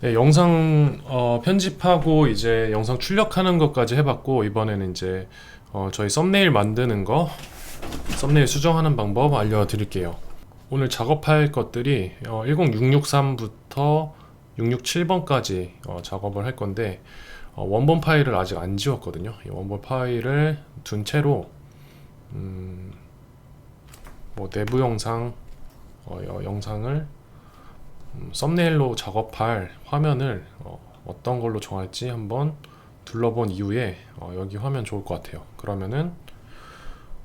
네, 영상 어, 편집하고 이제 영상 출력하는 것까지 해봤고 이번에는 이제 어, 저희 썸네일 만드는 거 썸네일 수정하는 방법 알려드릴게요. 오늘 작업할 것들이 어, 10663부터 667번까지 어, 작업을 할 건데 어, 원본 파일을 아직 안 지웠거든요. 이 원본 파일을 둔 채로 음, 뭐 내부 영상 어, 여- 영상을 음, 썸네일로 작업할 화면을 어, 떤 걸로 정할지 한번 둘러본 이후에 어, 여기 화면 좋을 것 같아요. 그러면은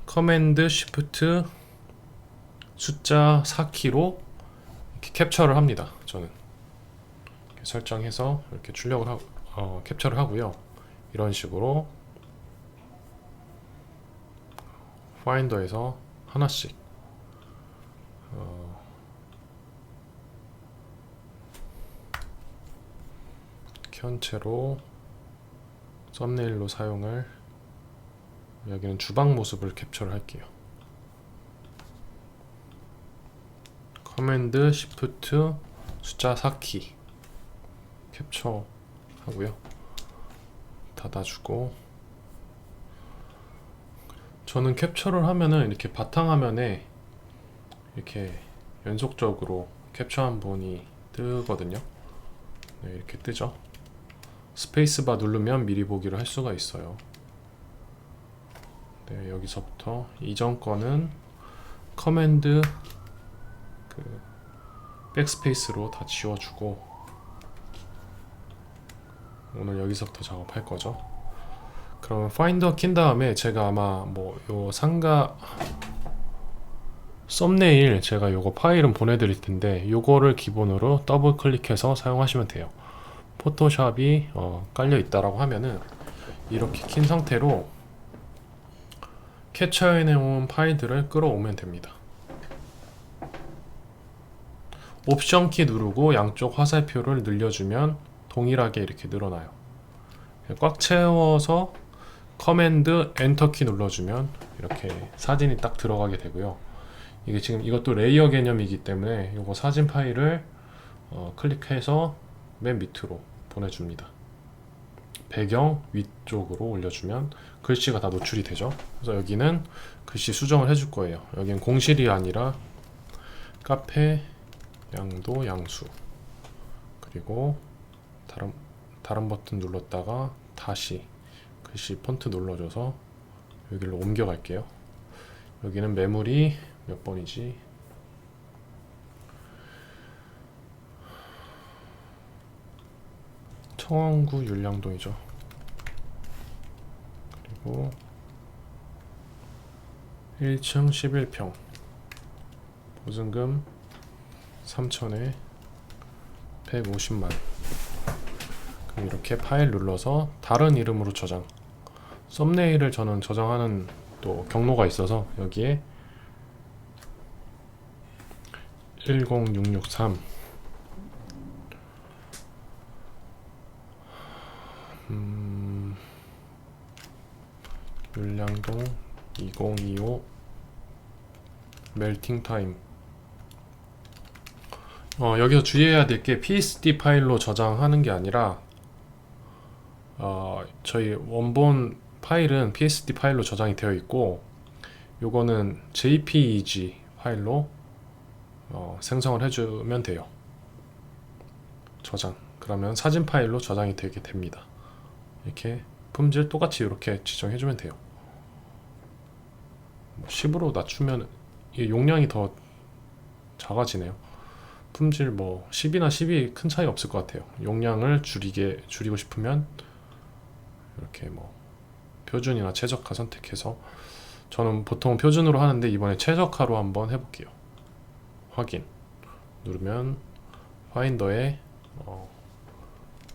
커맨드 쉬프트 숫자 4키로 이렇게 캡처를 합니다. 저는 설정해서 이렇게 출력을 하, 어, 캡처를 하고요. 이런 식으로 파인더에서 하나씩 어, 현채로 썸네일로 사용을 여기는 주방 모습을 캡처를 할게요. 커맨드 시프트 숫자 4키 캡처 하고요. 닫아주고 저는 캡처를 하면은 이렇게 바탕화면에 이렇게 연속적으로 캡처한 부분이 뜨거든요. 네, 이렇게 뜨죠. 스페이스바 누르면 미리 보기를 할 수가 있어요. 네, 여기서부터 이전 거는 커맨드 그 백스페이스로 다 지워주고 오늘 여기서부터 작업할 거죠. 그러면 파인더 킨 다음에 제가 아마 뭐 요 상가 썸네일 제가 요거 파일은 보내드릴 텐데 요거를 기본으로 더블 클릭해서 사용하시면 돼요. 포토샵이 어, 깔려 있다라고 하면은 이렇게 킨 상태로 캡처해 놓은 파일들을 끌어오면 됩니다. 옵션 키 누르고 양쪽 화살표를 늘려주면 동일하게 이렇게 늘어나요. 꽉 채워서 커맨드 엔터 키 눌러주면 이렇게 사진이 딱 들어가게 되고요. 이게 지금 이것도 레이어 개념이기 때문에 이거 사진 파일을 어, 클릭해서 맨 밑으로 보내줍니다. 배경 위쪽으로 올려주면 글씨가 다 노출이 되죠. 그래서 여기는 글씨 수정을 해줄 거예요. 여기는 공실이 아니라 카페 양도 양수 그리고 다른 다른 버튼 눌렀다가 다시 글씨 폰트 눌러줘서 여기로 옮겨갈게요. 여기는 매물이 몇 번이지? 청원구 율량동이죠. 그리고 1층 11평 보증금 3천에 150만. 그럼 이렇게 파일 눌러서 다른 이름으로 저장. 썸네일을 저는 저장하는 또 경로가 있어서 여기에 10663 음, 율량동 2025 멜팅 타임 어, 여기서 주의해야 될 게 PSD 파일로 저장하는 게 아니라 어, 저희 원본 파일은 PSD 파일로 저장이 되어 있고 요거는 JPEG 파일로 어, 생성을 해주면 돼요. 저장. 그러면 사진 파일로 저장이 되게 됩니다. 이렇게 품질 똑같이 이렇게 지정해주면 돼요. 10으로 낮추면 이 용량이 더 작아지네요. 품질 뭐 10이나 10이 큰 차이 없을 것 같아요. 용량을 줄이게 줄이고 싶으면 이렇게 뭐 표준이나 최적화 선택해서 저는 보통 표준으로 하는데 이번에 최적화로 한번 해볼게요. 확인 누르면 파인더에 어,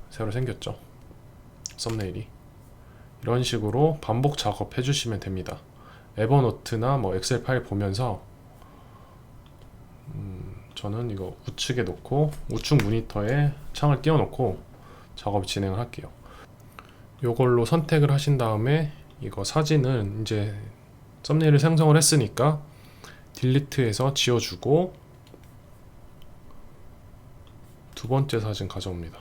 새로 생겼죠. 썸네일이 이런 식으로 반복 작업해 주시면 됩니다. 에버노트나 뭐 엑셀 파일 보면서 음, 저는 이거 우측에 놓고 우측 모니터에 창을 띄워놓고 작업 진행을 할게요. 요걸로 선택을 하신 다음에 이거 사진은 이제 썸네일을 생성을 했으니까 딜리트해서 지워주고 두 번째 사진 가져옵니다.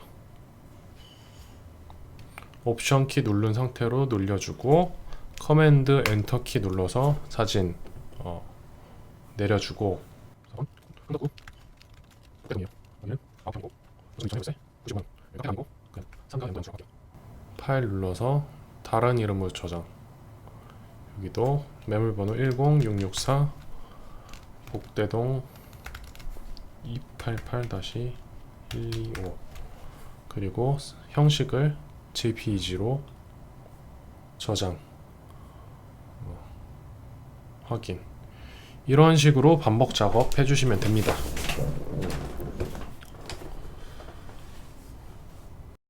옵션 키 누른 상태로 눌려주고 커맨드 엔터 키 눌러서 사진 어, 내려주고 한다고 때문이요. 아니면 아웃하고 무슨 전에 90만 이렇게 아니고 그냥 상가 연도 연출할게요. 파일 눌러서 다른 이름으로 저장. 여기도 매물번호 10664 복대동 288-125 그리고 형식을 JPEG로 저장 어, 확인. 이런 식으로 반복 작업 해주시면 됩니다